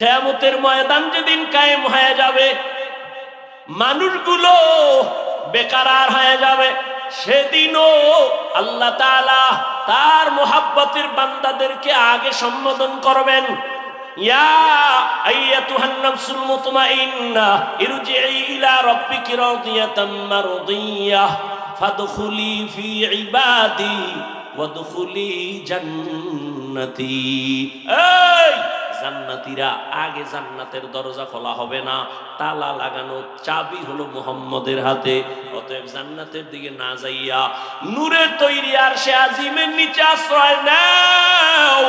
কেয়ামতের ময়দান যেদিন কায়েম হয়ে যাবে, মানুষগুলো বেকারার হয়ে যাবে। সেদিনও আল্লাহ তাআলা তার মোহাব্বতের বান্দাদেরকে আগে সম্বোধন করবেন। জান্নাতি। জান্নাতীরা আগে জান্নাতের দরজা খোলা হবে না। তালা লাগানো চাবি হলো মুহাম্মদের হাতে। অতএব জান্নাতের দিকে না যাইয়া নূরের তৈরি আর সে আজিমের নিচে আশ্রয় নাও।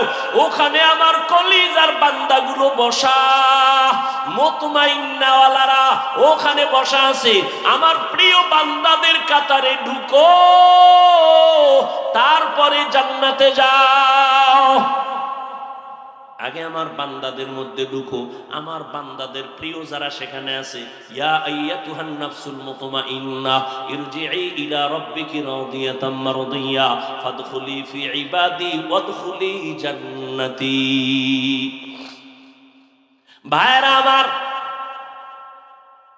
ওখানে আমার কলিজার বান্দাগুলো বসা। মতমাইন্নাওয়ালারা ওখানে বসা আছে। আমার প্রিয় বান্দাদের কাতারে ঢুকো। তারপরে জান্নাতে যাও। আগে আমার বান্দাদের মধ্যে ঢুকো। আমার বান্দাদের প্রিয় যারা সেখানে আছে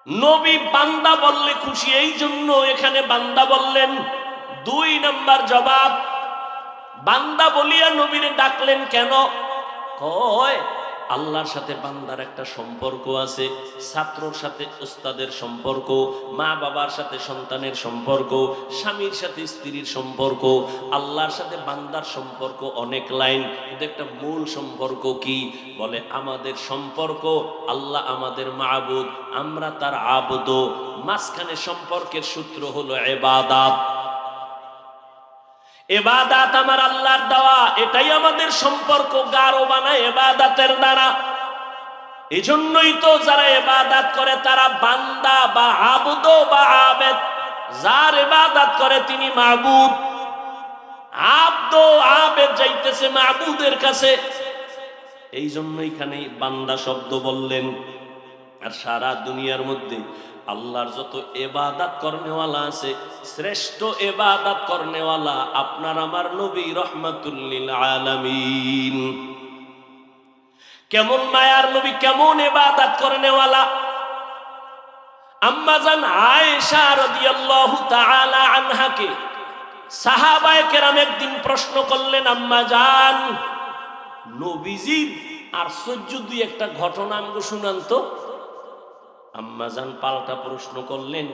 নবী বান্দা বললে খুশি, এই জন্য এখানে বান্দা বললেন, দুই নাম্বার জবাব, বান্দা বলিয়া নবীরে ডাকলেন কেন? কয়, আল্লাহর সাথে বান্দার একটা সম্পর্ক আছে, ছাত্রর সাথে উস্তাদের সম্পর্ক, মা বাবার সাথে সন্তানের সম্পর্ক, স্বামীর সাথে স্ত্রীর সম্পর্ক, আল্লাহর সাথে বান্দার সম্পর্ক অনেক লাইন, কিন্তু একটা মূল সম্পর্ক কি? বলে, আমাদের সম্পর্ক আল্লাহ আমাদের মাহবুদ আমরা তার আবদ। মাঝখানে সম্পর্কের সূত্র হলো এবাদাত। এবাদাত আমার আল্লাহর দেওয়া, এটাই আমাদের সম্পর্ক গাঢ় বানায় এবাদাতের দ্বারা। এজন্যই তো যারা এবাদাত করে, তারা বান্দা বা আবুদ বা আবেদ। যার এবাদাত করে, তিনি মাহবুদ আব্দ, আবেদ যাইতেছে মাহবুদের কাছে। এই জন্য এখানে বান্দা শব্দ বললেন। আর সারা দুনিয়ার মধ্যে আল্লাহর যত এবাদাত করনেওয়ালা আছে, শ্রেষ্ঠ এবাদাত করনেওয়ালা আপনার আমার নবী রহমাতুল্লিল আলামিন। কেমন মায়ার নবী, কেমন এবাদাত করনেওয়ালা। আম্মাজান আয়েশা রাদিয়াল্লাহু তাআলা আনহাকে সাহাবায়ে কেরাম একদিন প্রশ্ন করলেন আম্মাজান নবীজির আশ্চর্য দুই একটা ঘটনা আমাকে শুনান তো। আম্মাজান পাল্টা প্রশ্ন করলেন,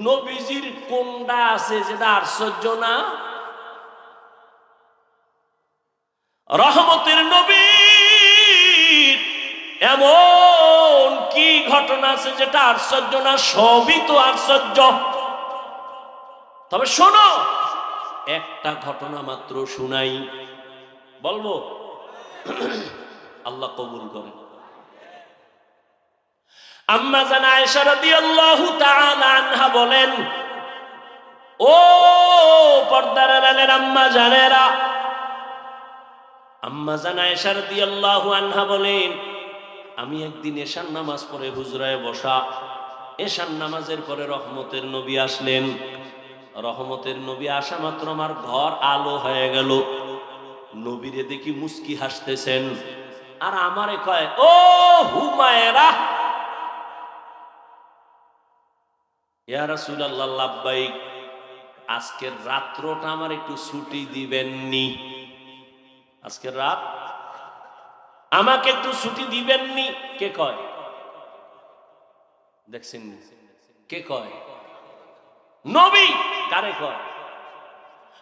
নবীজির কোনটা আছে যেটা আশ্চর্য না? রহমতের নবীর এমন কি ঘটনা আছে যেটা আশ্চর্য না? সবই তো আশ্চর্য। তবে শোনো, একটা ঘটনা মাত্র শুনাই। বলব? আল্লাহ কবুল করেন। আম্মা জানা আয়েশা তাআলা আনহা বলেন, ও পর্দার আড়ালের আম্মা জানেরা, আম্মা জানা আয়েশা রাদিয়াল্লাহু আনহা বলেন, আমি একদিন এশার নামাজ পড়ে হুজরায় বসা, এশার নামাজের পরে রহমতের নবী আসলেন। রহমতের নবী আসা মাত্র আমার ঘর আলো হয়ে গেল। নবীরে দেখি মুস্কি হাসতেছেন। আর আমারে কয়, ও হুমায়রা ইয়া লাব্বাইক, আজকের রাত্রটা আমার একটু ছুটি দিবেননি। আজকের রাত? আমাকে একটু ছুটি দিবেননি? কে কয়? দেখছেন কে কয়? নবী! কারে কয়?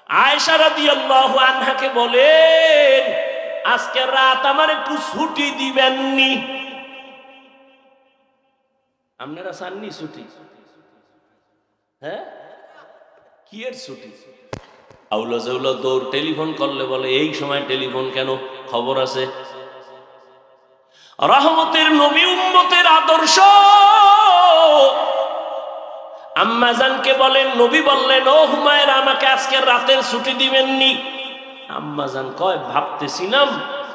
আয়েশা রাদিয়াল্লাহু আনহাকে বলেন আজকের রাত আমার একটু ছুটি দিবেননি। আপনারা চাননি ছুটি? হ্যাঁ? কি এর ছুটি? আউলা জাউলা দৌড় টেলিফোন করলে বলে, এই সময় টেলিফোন কেন? খবর আছে? রহমতের নবী উম্মতের আদর্শ। আম্মাজানকে বলেন নবী বললেন, ও হুমায়ের, আমাকে আজকে রাতের ছুটি দিবেননি। আম্মাজান কয়, ভাবতেছিলাম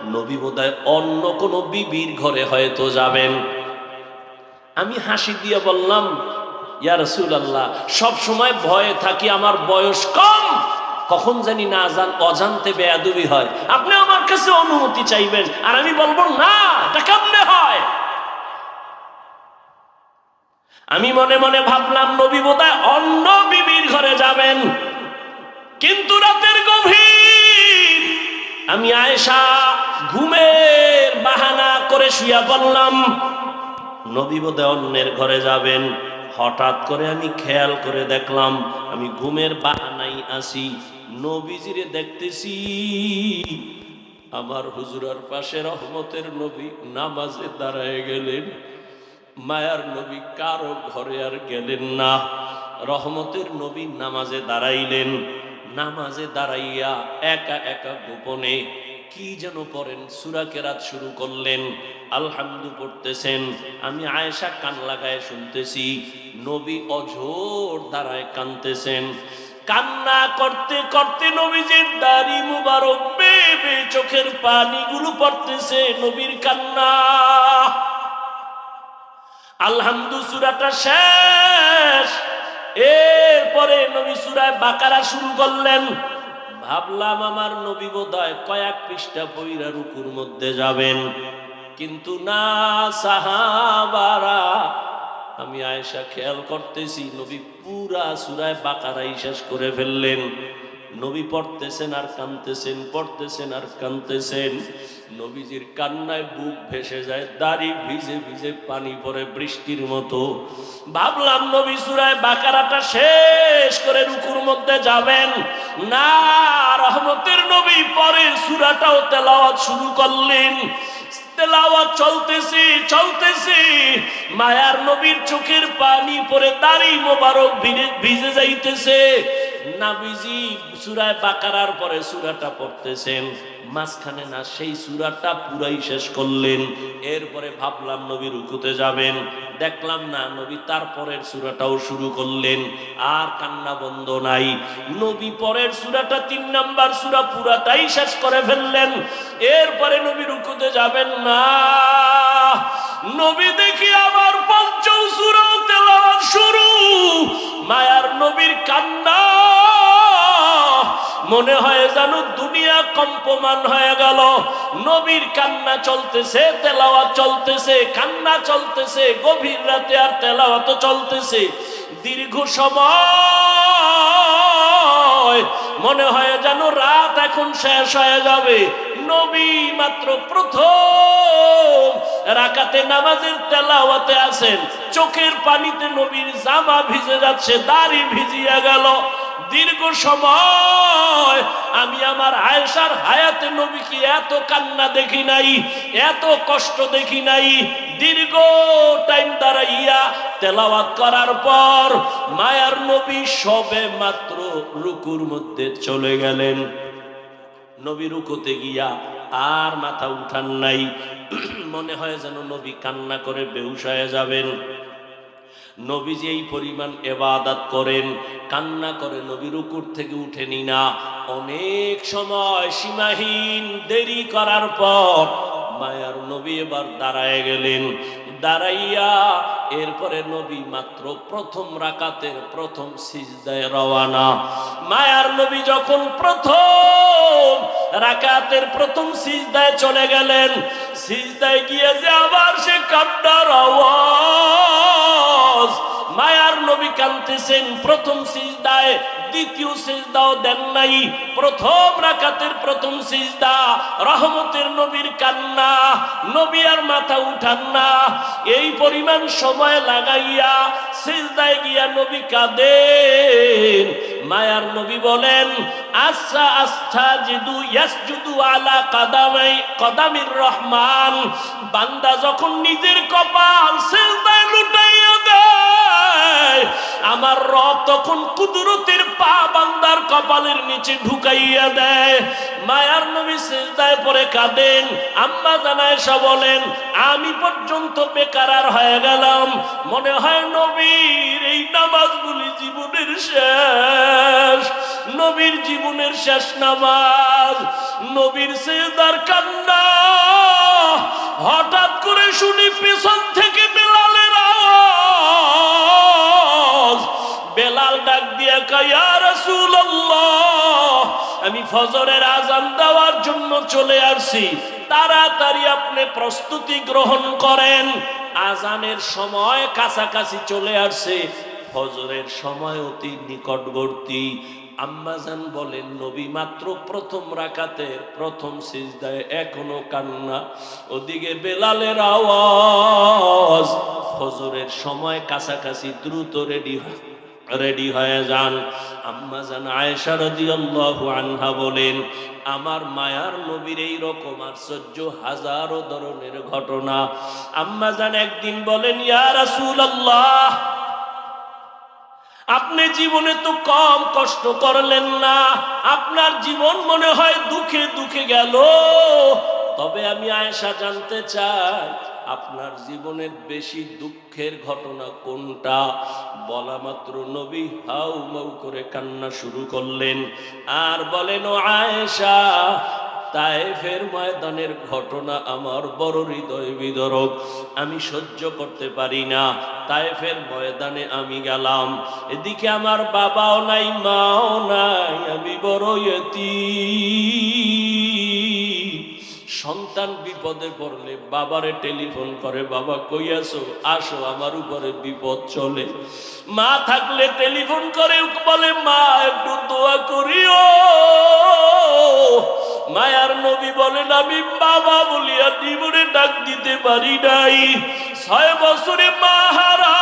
নবী বোধহয় অন্য কোন বিবির ঘরে হয়তো যাবেন। আমি হাসি দিয়ে বললাম ইয়া রসুল আল্লাহ সব সময় ভয়ে থাকি, আমার বয়স কম। কখন জানি না জান, অজান্তে বেয়াদবি হয়। আপনি আমার কাছে অনুমতি চাইবেন, আর আমি বলব, না, এটা কেমনে হয়? আমি মনে মনে ভাবলাম, নবী বোধহয় অন্য বিবির ঘরে যাবেন। কিন্তু রাতের গভীর, আমি আয়েশা ঘুমের বাহানা করে শুয়া পড়লাম। নবী বোধহয় অন্যের ঘরে যাবেন। হঠাৎ করে আমি খেয়াল করে দেখলাম, আমি ঘুমের বাহানাই আসি নবীজিরে দেখতেছি, আমার হুজুরার পাশে রহমতের নবী নামাজে দাঁড়ায় গেলেন। মায়ার নবী কারও ঘরে আর গেলেন না। রহমতের নবী নামাজে দাঁড়াইলেন। নামাজে দাঁড়াইয়া একা একা গোপনে কি যেন করেন, সুরা কেরাত শুরু করলেন। আলহামদু পড়তেছেন। আমি আয়েশা কান লাগায় শুনতেছি নবী অঝোর দাঁড়ায় কানতেছেন কান্না করতে করতে নবীজির দাড়ি মুবারক বেবে চোখের পানিগুলো পড়তেছে নবীর কান্না। আলহামদু সুরাটা শেষ। এরপরে নবী সুরায় বাকারা শুরু করলেন। ভাবলাম আমার নবী বোধহয় কয়েক পৃষ্ঠা পইরা রুকুর মধ্যে যাবেন। কিন্তু না সাহাবারা আমি আয়েশা খেয়াল করতেছি, নবী পুরা সুরায় বাকারাই শেষ করে ফেললেন। নবী পড়তেছেন আর কানতেছেন, পড়তেছেন আর কানতেছেন। নবীজির কান্নায় বুক ভেসে যায়, দাড়ি ভিজে ভিজে পানি পড়ে বৃষ্টির মতো। ভাবলাম নবী সুরায় বাকারাটা শেষ করে রুকুর মধ্যে যাবেন। না, রহমতের নবী পরে সুরাটাও তেলাওয়াত শুরু করলেন। তেলাওয়াত চলতেছে চলতেছে। মায়ার নবীর চোখের পানি পরে তারই মোবারক ভিজে- ভিজে যাইতেছে। নাবিজি সুরায় বাকারার পরে সুরাটা পড়তেছেন, মাঝখানে না সেই সুরাটা পুরাই শেষ করলেন, এরপরে ভাবলাম নবী রুকুতে যাবেন, দেখলাম না নবী তারপরের সুরাটাও শুরু করলেন, আর কান্না বন্ধ নাই। নবী পরের সুরাটা তিন নাম্বার সুরা পুরাটাই শেষ করে ফেললেন, এরপরে নবী রুকুতে যাবেন না। নবী দেখি আবার পঞ্চম সুরাও তেলাওয়াত শুরু, মায়ার নবীর কান্না মনে হয় যেন দুনিয়া কম্পমান হয়ে গেল। নবীর কান্না চলতেছে, তেলাওয়াত চলতেছে, কান্না চলতেছে, গভীর রাতে আর তেলাওয়াত চলতেছে। দীর্ঘ সময় মনে হয় যেন রাত এখন শেষ হয়ে যাবে। নবী মাত্র প্রথম রাকাতে নামাজের তেলাওয়াতে আছেন। চোখের পানিতে নবীর জামা ভিজে যাচ্ছে, দাড়ি ভিজিয়া গেল। দীর্ঘ সময় আমি আমার আয়েশার হায়াতে নবীকে এত কান্না দেখি নাই, এত কষ্ট দেখি নাই। দীর্ঘ টাইম দাঁড়াইয়া তেলাওয়াত করার পর মায়ার নবী সবে মাত্র রুকুর মধ্যে চলে গেলেন। নবী রুকুতে গিয়া আর মাথা উঠান নাই। মনে হয় যেন নবী কান্না করে বেহুশ যাবেন। নবীজি এই পরিমাণ এবাদাত করেন, কান্না করে নবীর রুকুর থেকে উঠেনি না। অনেক সময় সীমাহীন দেরি করার পর মায়ার নবী এবার দাঁড়ায় গেলেন। দাঁড়াইয়া এরপরে নবী মাত্র প্রথম রাকাতের প্রথম সিজদায় রওয়ানা। মায়ার নবী যখন প্রথম রাকাতের প্রথম সিজদায় চলে গেলেন, সিজদায় গিয়ে যে আবার সে কান্নার আওয়াজ মায়ার নবী কান্তেছেন প্রথম সিজদায়, দ্বিতীয় সিজদাও দেন নাই। প্রথম রাকাতের প্রথম সিজদা, রহমতের নবীর কান্না, নবী আর মাথা উঠান না। এই পরিমাণ সময় লাগাইয়া সিজদায় গিয়া নবী কাঁদেন। মায়ার নবী বলেন আচ্ছা আস্থা জিদু, ইয়াসজুদু আলা কাদামাই, কদামির রহমান। বান্দা যখন নিজের কপাল সিজদায় লুটাইয়া আমার রব তখন কুদরতের পা বান্দার কপালের নিচে ঢুকাইয়া দেয়। মায়ার নবী সিজদায় পরে কাঁদেন। আম্মা জানায়সা বলেন, আমি পর্যন্ত বেকার আর হয়ে গেলাম। মনে হয় নবীর এই নামাজগুলি জীবনের শেষ। নবীর জীবনের শেষ নামাজ। নবীর সেজদার কান্না হঠাৎ করে শুনি পেছন থেকে বেলালের বেলাল ডাক দিয়া কায়া রাসূলুল্লাহ, আমি ফজরের আজান দেওয়ার জন্য চলে আসছি। তাড়াতাড়ি আপনি প্রস্তুতি গ্রহণ করেন। আজানের সময় কাছাকাছি চলে আসছে। ফজরের সময় অতি নিকটবর্তী। আম্মাজান বলেন, নবী মাত্র প্রথম রাখাতে প্রথম সিজদায় এখনও কান্না। ওদিকে বেলালের আওয়াজ। ফজরের সময় কাছাকাছি দ্রুত রেডি হয়। রেডি হয়ে যান। আম্মা জান আয়েশা রাদিয়াল্লাহু আনহা বলেন, আমার মায়ার নবীর এই রকম আশ্চর্য হাজারো ধরনের ঘটনা। আম্মা জান একদিন বলেন, ইয়া রাসূলুল্লাহ, আপনি জীবনে তো কম কষ্ট করলেন না। আপনার জীবন মনে হয় দুঃখে দুঃখে গেল। তবে আমি আয়েশা জানতে চাই আপনার জীবনের বেশি দুঃখের ঘটনা কোনটা? বলা মাত্র নবী হাউ মাউ করে কান্না শুরু করলেন। আর বলেন, ও আয়েশা, তায়েফের ময়দানের ঘটনা আমার বড় হৃদয় বিদরক। আমি সহ্য করতে পারি না। তায়েফের ময়দানে আমি গেলাম। এদিকে আমার বাবাও নাই, মাও নাই, আমি বড় ইয়তীম। সন্তান বিপদে পড়লে বাবারে টেলিফোন করে, বাবা, কই আসো আসো, আমার উপরে বিপদ চলে। মা থাকলে টেলিফোন করে, বলে, মা, একটু দোয়া করিও। মায়ার নবী বলেন, আমি বাবা বলিয়া জীবনে ডাক দিতে পারি নাই। ছয় বছরে মা হারা,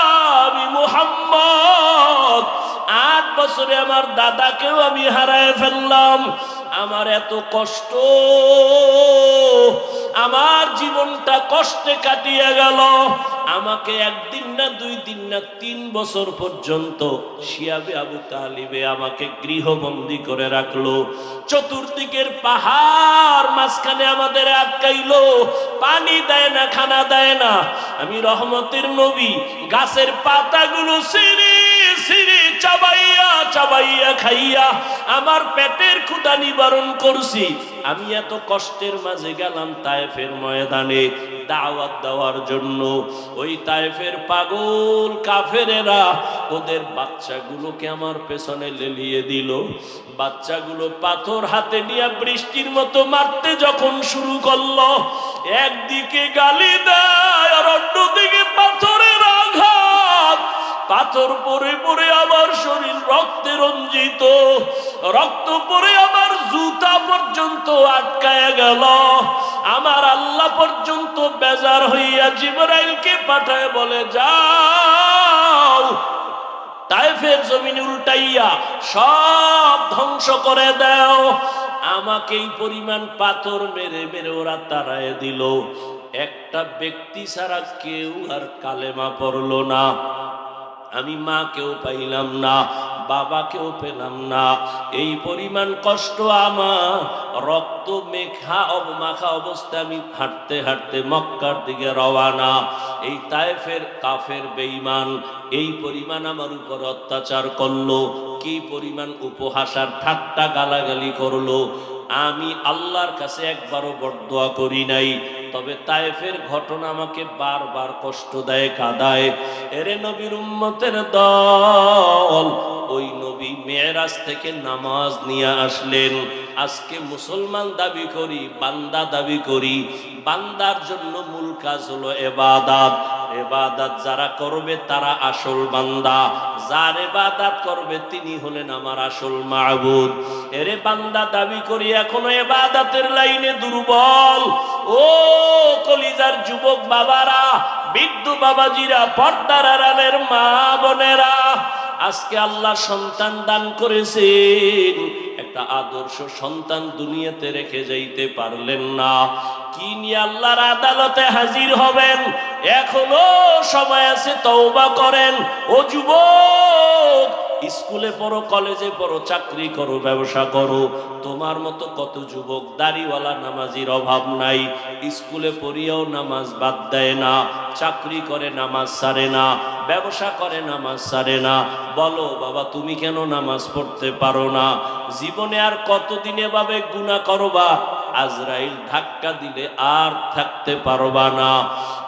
আমি মোহাম্মদ। আট বছরে আমার দাদাকেও আমি হারায় ফেললাম। আমার এত কষ্ট। আমার জীবনটা কষ্টে কাটিয়ে গেল। আমাকে একদিন না দুই দিন না তিন বছর পর্যন্ত শিয়াবে আবু তালিবে আমাকে গৃহবন্দী করে রাখল। চতুর্দিকের পাহাড় মাঝখানে আমাদের আটকাইলো। পানি দেয় না, খানা দেয় না। আমি রহমতের নবী, গাছের পাতাগুলো সিঁড়ি সিঁড়ি চাবাইয়া চাবাইয়া খাইয়া আমার পেটের ক্ষুদা নিবারণ করছি। আমি এত কষ্টের মাঝে গেলাম তায়েফের ময়দানে দাওয়াত দেওয়ার জন্য। ওই তায়েফের পাগল কাফেরেরা ওদের বাচ্চাগুলোকে আমার পেছনে লেলিয়ে দিল। বাচ্চাগুলো পাথর হাতে নিয়ে বৃষ্টির মতো মারতে যখন শুরু করল, একদিকে গালি দেয় আর অন্যদিকে আঘাত পাথর পরে পরে আমার শরীর রক্তে রঞ্জিত। রক্ত পরে আমার জুতা পর্যন্ত আটকায় গেল। আমার আল্লাহ পর্যন্ত বেজার হইয়া জিবরাইলকে পাঠায় বলে, যাও। তাইফের জমিন উল্টাইয়া সব ধ্বংস করে দাও। আমাকে এই পরিমাণ পাথর মেরে মেরে ওরা তারায় দিল। একটা ব্যক্তি ছাড়া কেউ আর কালেমা পড়ল না। আমি মাকেও পাইলাম না, বাবাকেও পেলাম না। এই পরিমাণ কষ্ট আমার, রক্ত মেখা অবমাখা অবস্থায় আমি হাঁটতে হাঁটতে মক্কার দিকে রওয়ানা। এই তায়েফের কাফের বেইমান এই পরিমাণ আমার উপর অত্যাচার করল, কি পরিমাণ উপহাসার ঠাট্টা গালাগালি করল। আমি আল্লাহর কাছে একবারও বরদোয়া করি নাই, তবে তায়েফের ঘটনা আমাকে বারবার কষ্ট দেয়, কাদায়। এরে নবীর উম্মতের দল, ওই নবী মেয়েরাজ থেকে নামাজ নিয়ে আসলেন। আজকে মুসলমান দাবি করি, বান্দা দাবি করি, বান্দার জন্য মূল কাজ হলো এবাদাত। এবাদাত যারা করবে তারা আসল বান্দা। যার এবাদাত করবে তিনি হলেন আমার আসল মাহবুদ এরে বান্দা দাবি করি, এখনও এবাদাতের লাইনে দুর্বল। ও কলিজার যুবক বাবারা বৃদ্ধ বাবাজিরা, পর্দার আড়ালের মা বোনেরা, আজকে আল্লাহ সন্তান দান করেছেন। একটা আদর্শ সন্তান দুনিয়াতে রেখে যাইতে পারলেন না। কি নিয়ে আল্লাহর আদালতে হাজির হবেন? এখনও সময় আছে তওবা করেন। ও যুবক স্কুলে পড়ো, কলেজে পড়ো, চাকরি করো, ব্যবসা করো, তোমার মতো কত যুবক দাড়িওয়ালা নামাজির অভাব নাই। স্কুলে পড়িয়াও নামাজ বাদ দেয় না, চাকরি করে নামাজ সারে না, ব্যবসা করে নামাজ সারে না। বলো, বাবা, তুমি কেন নামাজ পড়তে পারো না? জীবনে আর কতদিন এভাবে গুণা করবা? আজরাইল ধাক্কা দিলে আর থাকতে পারবা না।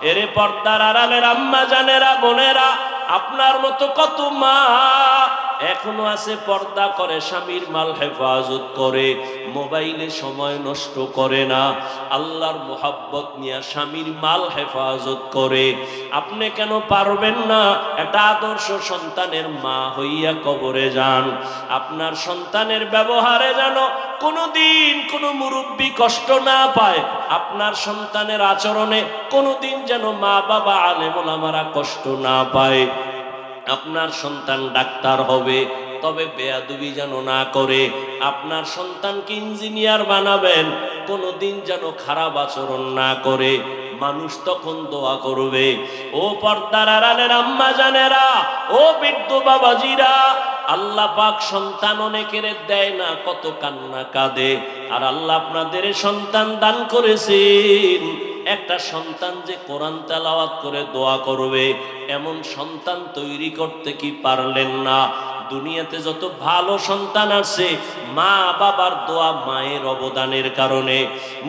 এরে পর্দার আড়ালের আম্মা জানেরা, বোনেরা, আপনার মতো কত মা এখনও আছে, পর্দা করে, স্বামীর মাল হেফাজত করে, মোবাইলে সময় নষ্ট করে না। আল্লাহর মোহাব্বত নিয়ে স্বামীর মাল হেফাজত করে। আপনি কেন পারবেন না? একটা আদর্শ সন্তানের মা হইয়া কবরে যান। আপনার সন্তানের ব্যবহারে যেন কোনোদিন কোনো মুরব্বী কষ্ট না পায়, আপনার সন্তানের আচরণে কোনোদিন যেন মা বাবা আলেমোলামারা কষ্ট না পায়। আপনার সন্তান ডাক্তার হবে, তবে বেয়াদুবি যেন না করে। আপনার সন্তানকে ইঞ্জিনিয়ার বানাবেন? কোনোদিন যেন খারাপ আচরণ না করে। মানুষ তখন দোয়া করবে, ও পর্দার আড়ালের আম্মা জানেরা ও বৃদ্ধ বাবাজিরা, আল্লাহ পাক সন্তান অনেকের দেয় না, কত কান্না কাঁদে। আর আল্লাহ আপনাদের সন্তান দান করেছেন। একটা সন্তান যে কোরআন তেলাওয়াত করে দোয়া করবে, এমন সন্তান তৈরি করতে কি পারলেন না? দুনিয়াতে যত ভালো সন্তান আছে, মা বাবার দোয়া মায়ের অবদানের কারণে।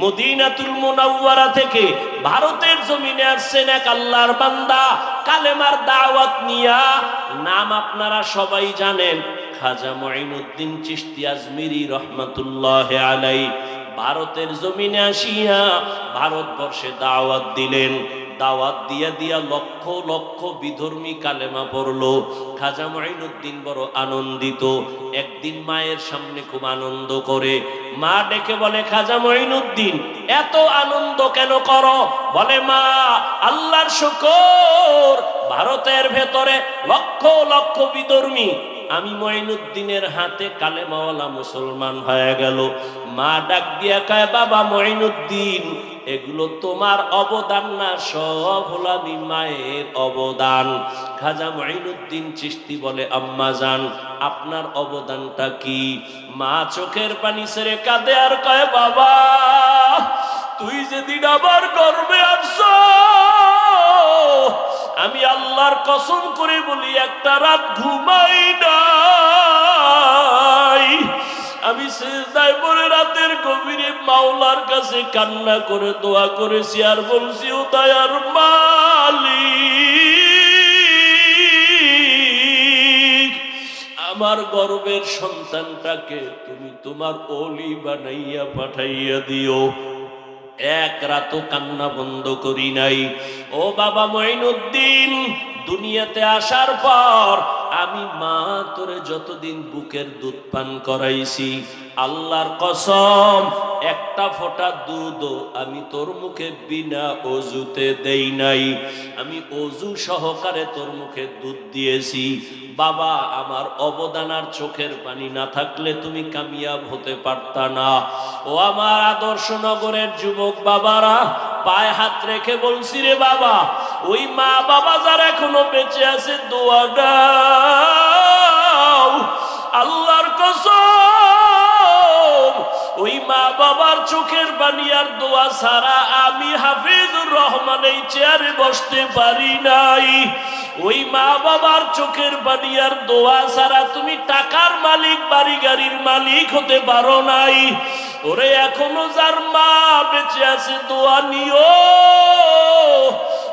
মদিনাতুল মুনাওয়ারা থেকে ভারতের জমিনে আসছেন এক আল্লাহর বান্দা, কালেমার দাওয়াত নিয়া। নাম আপনারা সবাই জানেন, খাজা মঈনুদ্দিন চিশতি আজমিরি রহমাতুল্লাহ আলাই ভারতের জমিনে আসিয়া ভারতবর্ষে দাওয়াত দিলেন। দাওয়াত দিয়া দিয়া লক্ষ লক্ষ বিধর্মী কালেমা পড়ল। খাজা মাইনুদ্দিন বড় আনন্দিত। একদিন মায়ের সামনে খুব আনন্দ করে। মা ডেকে বলে, খাজা মাইনুদ্দিন এত আনন্দ কেন করো? বলে, মা, আল্লাহর শুকর, ভারতের ভেতরে লক্ষ লক্ষ বিধর্মী। আমি মঈনুদ্দিনের হাতে কালেমাওয়ালা মুসলমান হয়ে গেল। মা ডাক দিয়া কয়, বাবা মঈনুদ্দিন, এগুলো তোমার অবদান না, সব হলো আমি মায়ের অবদান। খাজা মঈনুদ্দিন চিস্তি বলে, আম্মা যান আপনার অবদানটা কি? মা চোখের পানি সেরে কাঁদে আর কয়, বাবা, তুই যেদিন আবার গর্বে আসছো, আমি আল্লাহর কসম করে বলি, একটা রাত ঘুমাই নাই আমি সেজদায় পরে রাতের গভীরে মাওলার কাছে কান্না করে দোয়া করেছি আর বলছি, ও দয়ার মালিক, আমার গর্বের সন্তানটাকে তুমি তোমার অলি বানাইয়া পাঠাইয়া দিও। এক রাতও কান্না বন্ধ করি নাই। ও বাবা মঈনুদ্দিন, দুনিয়াতে আসার পর আমি মা তোরে যতদিন বুকের দুধ পান করাইছি আল্লাহর কসম একটা ফোঁটা দুধ আমি তোর মুখে বিনা অজুতে দেই নাই। আমি অজু সহকারে তোর মুখে দুধ দিয়েছি। বাবা, আমার অবদান আর চোখের পানি না থাকলে তুমি কামিয়াব হতে পারতা না। ও আমার আদর্শ নগরের যুবক বাবারা, পায়ে হাত রেখে বলছি রে বাবা, ওই মা বাবা যারা এখনও বেঁচে আছে, দোয়া দাও। আল্লাহর কসম ওই মা বাবার চোখের পানি আর দোয়া ছাড়া আমি হাফিজুর রহমান এই চেয়ারে বসতে পারি নাই। ওই মা বাবার চোখের পানি আর দোয়া ছাড়া তুমি টাকার মালিক বাড়ি গাড়ির মালিক হতে পারো নাই। ওরে, এখনও যার মা বেঁচে আছে, দোয়া নিও।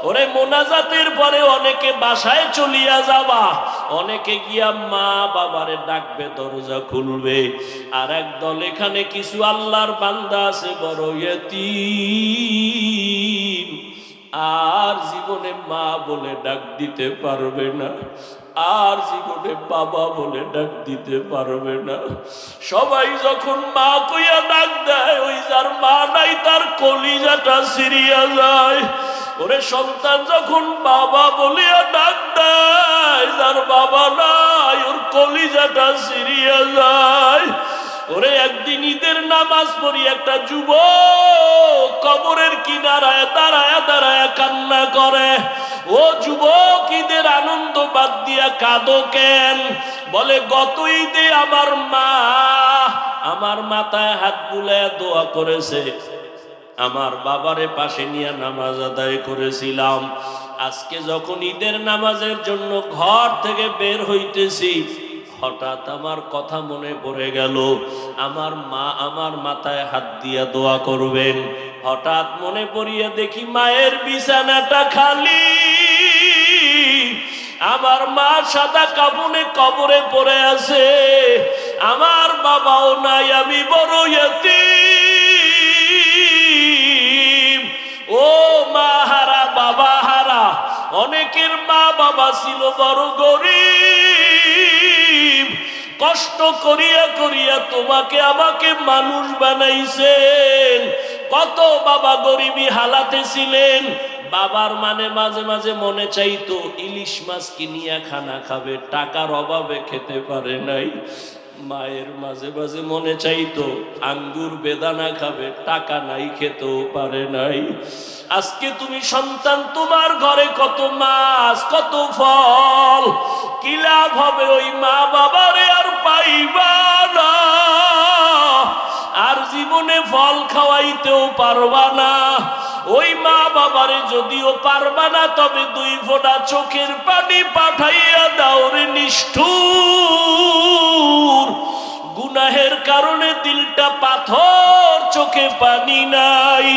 ওরে, মোনাজাতের পরে অনেকে বাসায় চলিয়া যাবা। অনেকে গিয়া মা বাবারে ডাকবে, দরজা খুলবে। আর একদল এখানে কিছু আল্লাহর বান্দা আছে, বড় ইয়তীম। আর জীবনে মা বলে ডাক দিতে পারবে না। আর জীবনে বাবা বলে ডাক দিতে পারবে না। সবাই যখন মা কইয়া ডাক দেয়, ওই যার মা নাই, তার কলিজাটা সিরিয়া যায়। ওরে সন্তান যখন বাবা বলিয়া ডাক দেয় বাবা নাই, ওর কলিজাটা সিরিয়া যায়। ওরে একদিন ঈদের নামাজ পড়ি, একটা যুব কবরের কিনারায় দাঁড়ায় দাঁড়ায় কান্না করে। ও যুবক ঈদের আনন্দ বাদ দিয়া কাঁদো কেন? বলে, গত ঈদে আমার মা আমার মাথায় হাত বুলায় দোয়া করেছে। আমার বাবারে পাশে নিয়ে নামাজ আদায় করেছিলাম। আজকে যখন ঈদের নামাজের জন্য ঘর থেকে বের হইতেছি, হঠাৎ আমার কথা মনে পড়ে গেল। আমার মা আমার মাথায় হাত দিয়া দোয়া করবেন। হঠাৎ মনে পড়িয়া দেখি মায়ের বিছানাটা খালি। আমার মা সাদা কাপড়ে কবরে পড়ে আছে। আমার বাবাও নাই, আমি বড় ইয়তীম ও মা হারা, বাবা হারা, অনেকের মা বাবা ছিল বড় গরিব। কষ্ট করিয়া করিয়া তোমাকে আমাকে মানুষ বানাইছেন। কত বাবা গরিবী হালাতে ছিলেন। বাবার মানে মাঝে মাঝে মনে চাইতো, ইলিশ মাছ কিনিয়া খানা খাবে, টাকার অভাবে খেতে পারে নাই। মায়ের মাঝে মাঝে মনে চাইতো, আঙ্গুর বেদানা খাবে, টাকা নাই, খেতেও পারে নাই। আজকে তুমি সন্তান, তোমার ঘরে কত মাছ, কত ফল, কি লাভ হবে ওই মা বাবারে আর পাইবা না। আর জীবনে ফল খাওয়াইতেও পারবা না। ওই মা বাবারে যদিও পারবা না, তবে দুই ফোঁটা চোখের পানি পাঠাইয়া দাও রে নিষ্ঠুর। গুনাহের কারণে দিলটা পাথর, চোখে পানি নাই।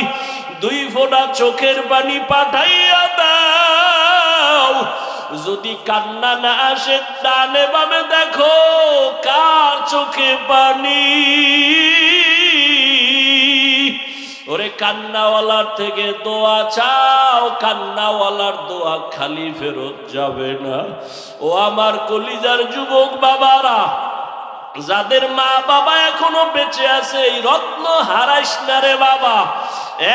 দুই ফোঁটা চোখের পানি পাঠাইয়া দাও। যদি কান্না না আসে ডানে বামে দেখো কার চোখে পানি। ওরে কান্নাওয়ালার থেকে দোয়া চাও, কান্নাওয়ালার দোয়া খালি ফেরত যাবে না। ও আমার কলিজার যুবক বাবারা, যাদের মা বাবা এখনও বেঁচে আছে, এই রত্ন হারাইস না রে বাবা।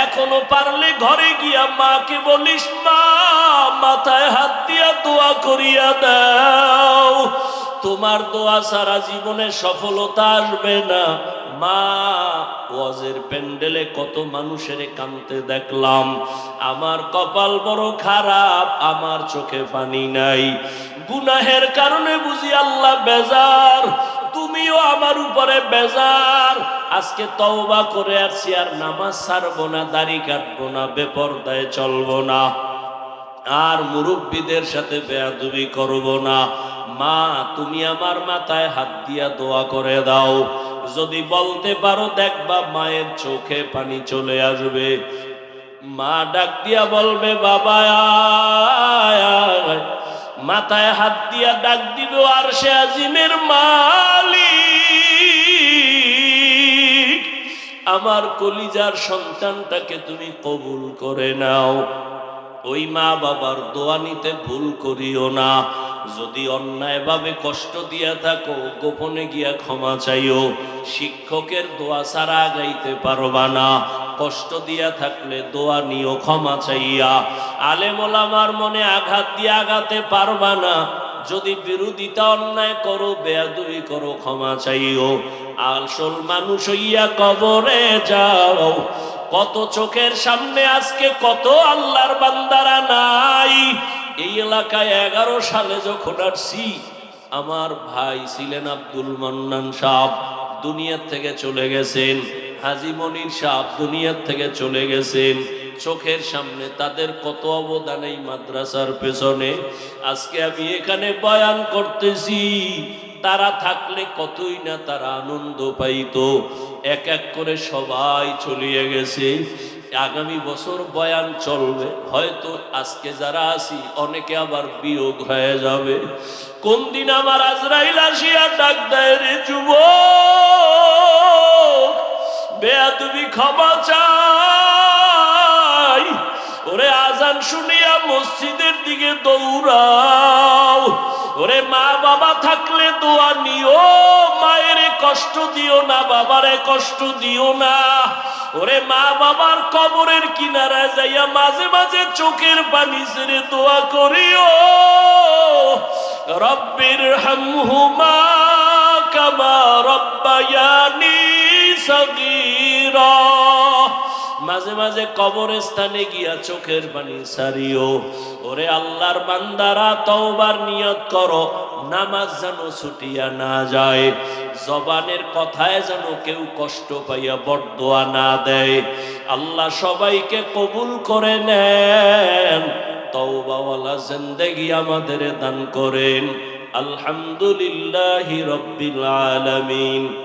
এখনও পারলে ঘরে গিয়া মাকে বলিস, মা, মাথায় হাত দিয়া দোয়া করিয়া দাও। তোমার দোয়া সারা জীবনে সফলতা আসবে না। মা, ওয়াজের প্যান্ডেলে কত মানুষের কানতে দেখলাম। আমার কপাল বড় খারাপ, আমার চোখে পানি নাই। গুনাহের কারণে বুঝি আল্লাহ বেজার, তুমিও আমার উপরে বেজার। আজকে তওবা করে আসছি আর নামাজ ছাড়বো না, দাড়ি কাটবো না, বেপরদায় চলবো না। আর মুরব্বীদের সাথে বেয়াদুবি করব না। মা, তুমি আমার মাথায় হাত দিয়া দোয়া করে দাও। যদি বলতে পারো, দেখবা মায়ের চোখে পানি চলে আসবে। মা ডাক দিয়া বলবে, বাবা। মাথায় হাত দিয়া ডাক দিব, আর সে আজিমের মালিক। আমার কলিজার সন্তানটাকে তুমি কবুল করে নাও। ওই মা বাবার দোয়া নিতে ভুল করিও না। যদি অন্যায়ভাবে কষ্ট দিয়া থাকো, গোপনে গিয়া ক্ষমা চাইও। শিক্ষকের দোয়া ছাড়া গাইতে পারবা না। কষ্ট দিয়া থাকলে দোয়া নিও, ক্ষমা চাইয়া। আলেমোলামার মনে আঘাত দিয়ে আঘাতে পারবা না। যদি বিরোধিতা অন্যায় করো, বেয়াদুই করো, ক্ষমা চাইও। আসল মানুষ হইয়া কবরে যাও। কত চোখের সামনে আজকে কত আল্লাহর বান্দারা নাই। এই এলাকায় এগারো সালে যখন আসছি, আমার ভাই ছিলেন আব্দুল মান্নান সাহ দুনিয়ার থেকে চলে গেছেন। হাজি মনির সাহ দুনিয়ার থেকে চলে গেছেন। চোখের সামনে তাদের কত অবদান এই মাদ্রাসার পেছনে। আজকে আমি এখানে বয়ান করতেছি তারা থাকলে কতই না তারা আনন্দ পাইত। এক এক করে সবাই চলিয়ে গেছে। আগামী বছর বয়ান চলবে। হয়তো আজকে যারা আছি, অনেকে আবার বিয়োগ হয়ে যাবে। কোন দিন আমার আজরাইল আসিয়া ডাক দেয়, রে যুব বেয়া তুমি ক্ষমা চাই। ওরে আজান শুনিয়া মসজিদের দিকে দৌড়াও। ওরে মা বাবা থাকলে দোয়া নিও, মায়ের কষ্ট দিও না, বাবারে কষ্ট দিও না। ওরে মা বাবার কবরের কিনারায় যাইয়া মাঝে মাঝে চোখের পানি ছেড়ে দোয়া করিও। রব্বির হামহুমা কামা রব্বায়ানি সগীরা। মাঝে মাঝে কবরস্থানে গিয়া চোখের পানি সারিও। ওরে আল্লাহর বান্দারা, তওবার নিয়ত করো, নামাজ যেন ছুটিয়া না যায়। জবানের কথায় যেন কেউ কষ্ট পাইয়া বরদোয়া না দেয়। আল্লাহ সবাইকে কবুল করে নেন, তওবাওয়ালা জিন্দেগি আমাদের দান করেন। আলহামদুলিল্লাহি রব্বিল আলামিন।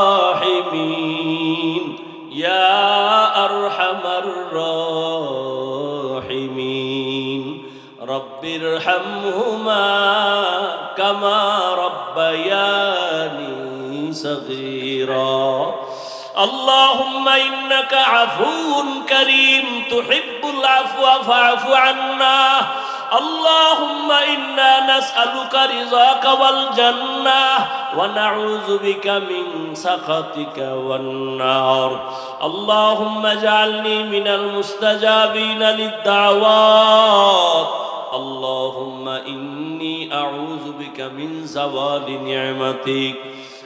ارحمهما كما ربياني صغيرا. اللهم إنك عفو كريم تحب العفو فاعف عنا. اللهم إنا نسألك رضاك والجنة ونعوذ بك من سخطك والنار. اللهم اجعلني من المستجابين للدعوات. اللهم إني أعوذ بك من زوال نعمتك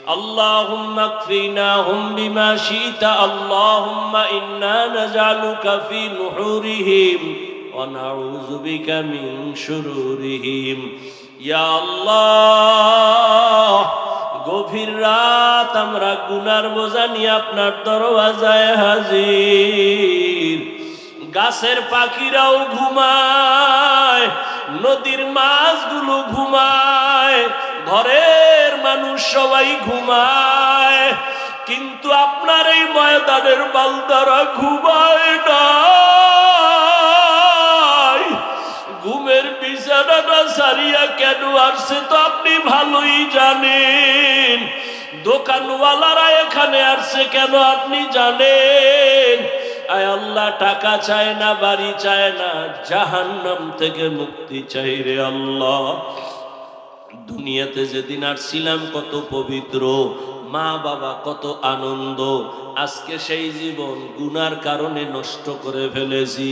اللهم اكفناهم بما شئت اللهم إنا نجعلك في نحورهم ونعوذ بك من شرورهم يا الله গভীর রাত আমরা গুনার বোঝা নিয়ে আপনার দরওয়াজায় হাজির গাছের পাখিরাও ঘুমায়, নদীর মাছগুলো ঘুমায়, ঘরের মানুষ সবাই ঘুমায়। কিন্তু আপনার এই ময়দানের বালদারা ঘুমায় না ঘুমের বিছানাটা সারিয়া কেন আসছে তো আপনি ভালোই জানেন। দোকানওয়ালারা এখানে আসছে কেন আপনি জানেন? আয় আল্লাহ, টাকা চায় না, বাড়ি চায় না, জাহান্নাম থেকে মুক্তি চাই রে আল্লাহ। দুনিয়াতে যেদিন আসছিলাম কত পবিত্র মা বাবা কত আনন্দ, আজকে সেই জীবন গুনার কারণে নষ্ট করে ফেলেছি।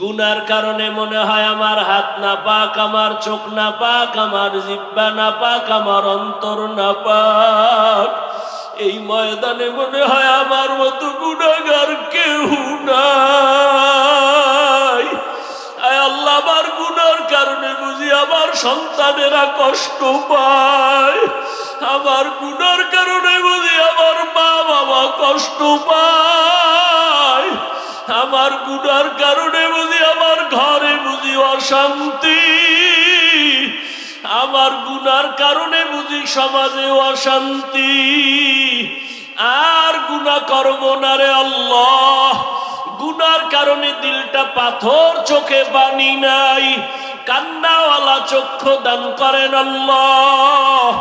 গুনার কারণে মনে হয় আমার হাত না পাক, আমার চোখ না পাক, আমার জিব্বা না পাক, আমার অন্তর না পাক। এই ময়দানে মনে হয় আমার মতো গুণাগার কেউ নাই। আল্লাহ, আমার গুনার কারণে বুঝি আমার সন্তানেরা কষ্ট পায়। আমার গুনার কারণে বুঝি আমার মা বাবা কষ্ট পায়। আমার গুনার কারণে বুঝি আমার ঘরে বুঝি অশান্তি। আমার গুনার কারণে বুঝি সমাজে অশান্তি। আর গুণা করব না রে আল্লাহ। গুনার কারণে দিলটা পাথর চোখে বানি নাই। কান্নাওয়ালা চক্ষু দান করেন আল্লাহ।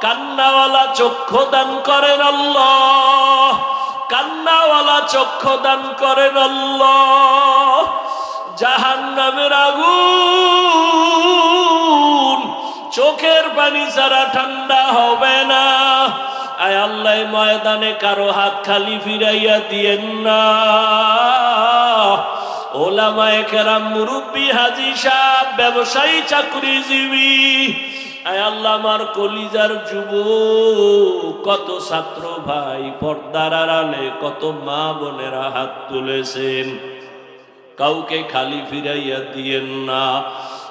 কান্নাওয়ালা চক্ষু দান করেন আল্লাহ। কান্নাওয়ালা চক্ষু দান করেন আল্লাহ। জাহান নামের আগুন চোখের পানি ছাড়া ঠান্ডা হবে না। আয় আল্লাহ ময়দানে কারও হাত খালি ফিরাইয়া দিয়েন না। ওলামায়ে কেরাম মুরব্বী হাজি সাহ ব্যবসায়ী, চাকরিজীবী। আয় আল্লাহ, আমার কলিজার যুব কত ছাত্র ভাই, পর্দার আড়ালে কত মা বোনেরা হাত তুলেছেন। কাউকে খালি ফিরাইয়া দিয়েন না।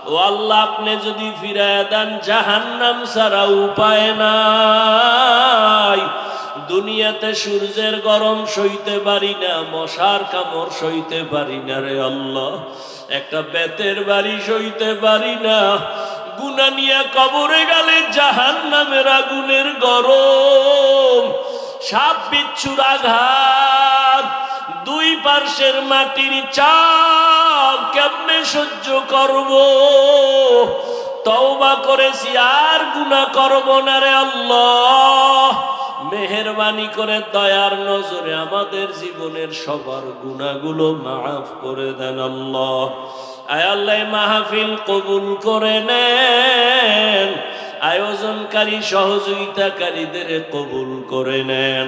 ও আল্লাহ, আপনি যদি ফিরাইয়া দেন, জাহান্নাম ছাড়া উপায় নাই। দুনিয়াতে সূর্যের গরম সইতে পারি না, মশার কামড় সইতে পারি না রে আল্লাহ। একটা বেতের বাড়ি সইতে পারি না। গুনা নিয়ে কবরে গেলে জাহান নামের আগুনের গরম। সাপ বিচ্ছুর আঘাত। দুই পার্শ্বের মাটির চাপ কেমনে সহ্য করব? তওবা করেছি, আর গুনাহ করব না রে আল্লাহ। মেহরবানি করে দয়ার নজরে আমাদের জীবনের সবার গুণাগুলো মাফ করে দেন আল্লাহ। আয় আল্লাহ মাহফিল কবুল করে নেন। আয়োজনকারী, সহযোগিতাকারীদের কবুল করে নেন।